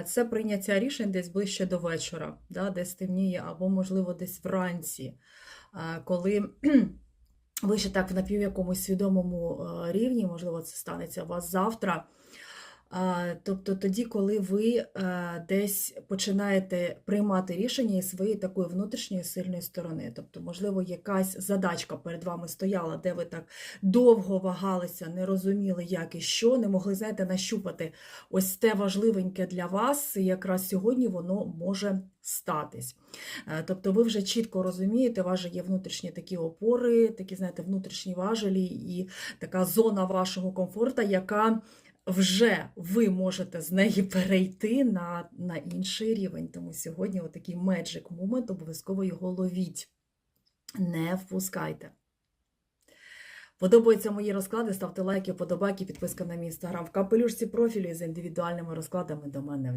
Е, Це прийняття рішень десь ближче до вечора, да, десь темніє, або, можливо, десь вранці, е, коли ви ще так в напів якомусь свідомому е, рівні, можливо, це станеться у вас завтра. Тобто тоді, коли ви десь починаєте приймати рішення із своєї такої внутрішньої сильної сторони. Тобто, можливо, якась задачка перед вами стояла, де ви так довго вагалися, не розуміли, як і що, не могли, знаєте, нащупати ось те важливеньке для вас, і якраз сьогодні воно може статись. Тобто ви вже чітко розумієте, у вас же є внутрішні такі опори, такі, знаєте, внутрішні важелі і така зона вашого комфорту, яка вже ви можете з неї перейти на, на інший рівень. Тому сьогодні отакий magic moment, обов'язково його ловіть. Не впускайте. Подобаються мої розклади, ставте лайки, подобайки, підписка на мій інстаграм в капелюшці профілі з індивідуальними розкладами до мене. в